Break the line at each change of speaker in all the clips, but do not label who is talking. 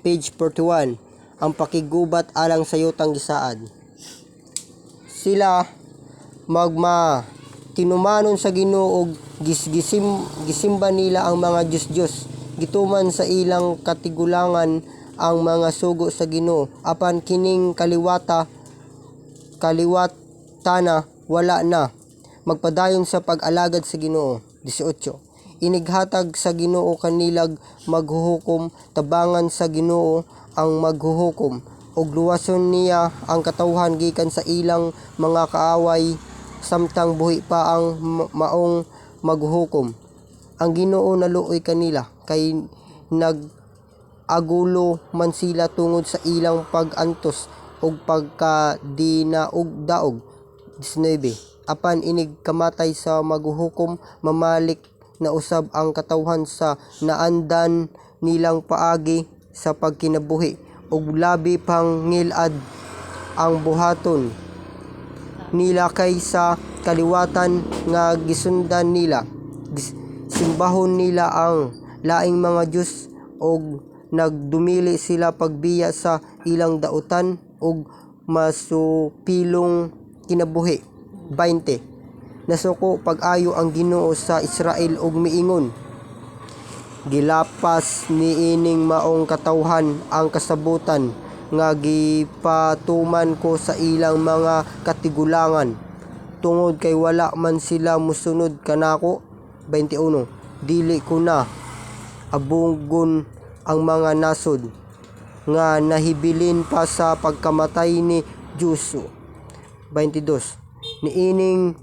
page 41, ang pakigubat alang sa yutang gisaad. Sila magma tinumanon sa Ginoo gisgisim gisimba nila ang mga Diyos-Diyos. Gituman sa ilang katigulangan ang mga sugo sa Ginoo. Apan kining kaliwata kaliwatana wala na. Magpadayon sa pag-alagad sa Ginoo. 18 inighatag sa Ginoo kanilag maghuhukom tabangan sa Ginoo ang maghuhukom. Ug luwason niya ang katawhan gikan sa ilang mga kaaway samtang buhi pa ang ma- maong maghuhukom. Ang Ginoo naluoy kanila kay nag agulo man sila tungod sa ilang pag-antos ug pagkadinaog daog 19 apan inig kamatay sa maghuhukom mamalik na usab ang katawhan sa naandan nilang paagi sa pagkinabuhi ug labi pang ngilad ang buhaton nila kaysa kaliwatan nga gisundan nila. Simbahon nila ang laing mga Diyos og nagdumili sila pagbiya sa ilang dautan ug masupilong kinabuhi. 20 nasuko pag-ayo ang Ginoo sa Israel ug miingon gilapas niining maong katawhan ang kasabutan nga gipatuman ko sa ilang mga katigulangan. Tungod kay wala man sila musunod kanako. 21 dili ko na abunggon ang mga nasod nga nahibilin pa sa pagkamatay ni Juso 22 niining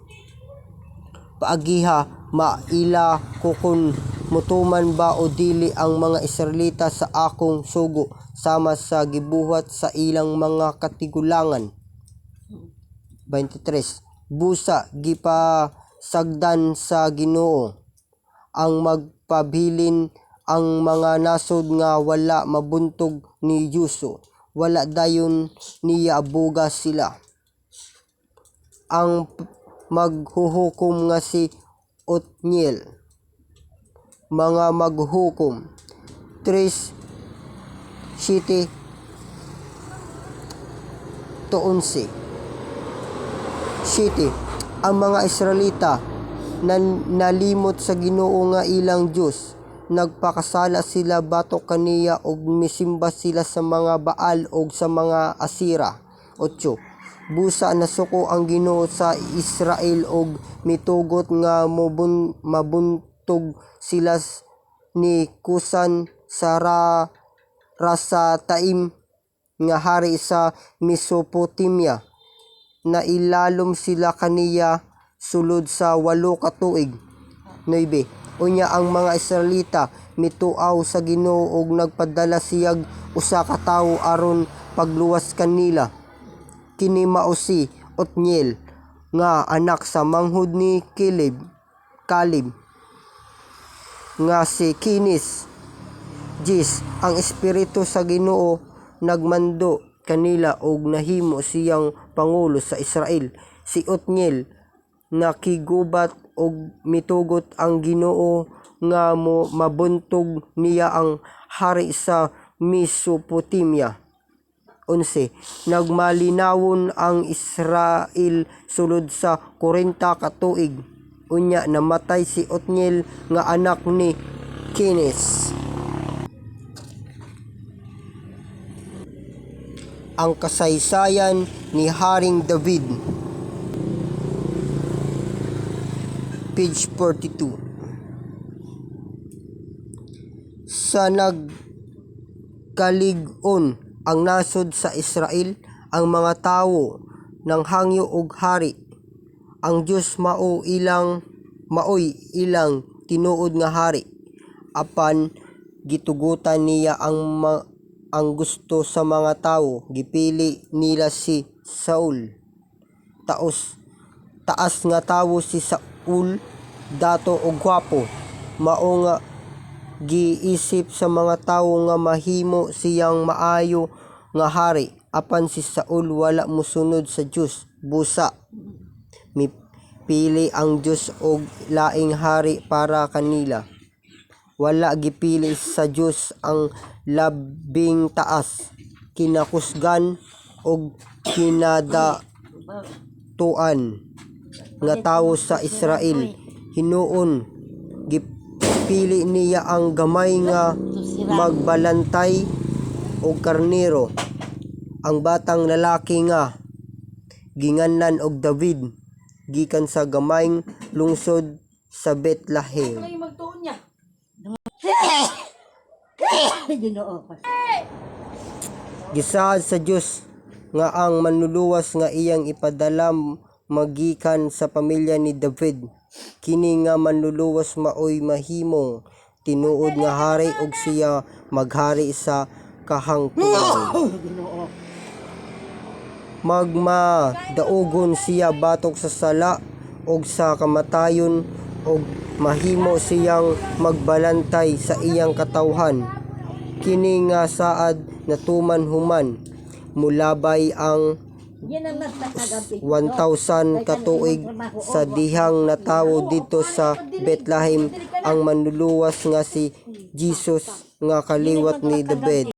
paagiha maila ko kung mutuman ba o dili ang mga Israelita sa akong sugo sama sa gibuhat sa ilang mga katigulangan. 23 busa gipa sagdan sa Ginoo. Ang magpabilin ang mga nasod nga wala mabuntog ni Yuso. Wala dayon niya abuga sila. Ang maghuhukom nga si Otniel. Mga maghukom 3 City to 11 City. Ang mga Israelita nan nalimot sa Ginoo nga ilang Dios nagpakasala sila batok kaniya og misimba sila sa mga Baal og sa mga Asira. 8 busa nasuko ang Ginoo sa Israel og mitugot nga mobun, mabuntog sila ni Kusan sa ra, rasa taim nga hari sa Mesopotamia na ilalom sila kaniya sulod sa walo ka tuig. 9. Unya ang mga Israelita mituaw sa Ginoo ug nagpadala siyag usa ka tawo aron pagluwas kanila. Kini mao nga anak sa manghud ni Caleb, Caleb nga si Kinis. Jis, ang espiritu sa Ginoo nagmando kanila og nahimo siyang pangulo sa Israel. Si Otniel nakigubat og mitugot ang Ginoo nga mo mabuntog niya ang hari sa Mesopotamia. 11. Nagmalinawon ang Israel sulod sa 40 ka tuig. Unya namatay si Otniel nga anak ni Kines. Ang kasaysayan ni Haring David. Page 42. Sa nagkaligon ang nasod sa Israel, ang mga tawo ng hangyo ug hari. Ang Dios mao ilang maoy ilang tinuod nga hari. Apan gitugutan niya ang ma- ang gusto sa mga tawo, gipili nila si Saul. Taos taas nga tawo si Saul dato og gwapo mao nga giisip sa mga tawo nga mahimo siyang maayo nga hari apan si Saul wala mosunod sa Dios busa. Mipili ang Dios og laing hari para kanila. Wala gipili sa Dios ang labing taas kinakusgan og kinadatuan nga tawo sa Israel. Hinuon gipili niya ang gamay nga magbalantay og karnero. Ang batang lalaki nga ginganlan og David gikan sa gamayng lungsod sa Bethlehem. Gisaad sa Dios nga ang manluluwas nga iyang ipadala magikan sa pamilya ni David. Kini nga manluluwas maoy mahimong tinuod nga hari ug siya maghari sa kahangturan
Ginoo.
magma daugon siya batok sa sala ug sa kamatayon ug mahimo siyang magbalantay sa iyang katawhan. Kini nga saad natuman human. Mulabay ang. 1,000 katuig sa dihang natawo dito sa Bethlehem. ang manluluwas nga si Jesus nga kaliwat ni David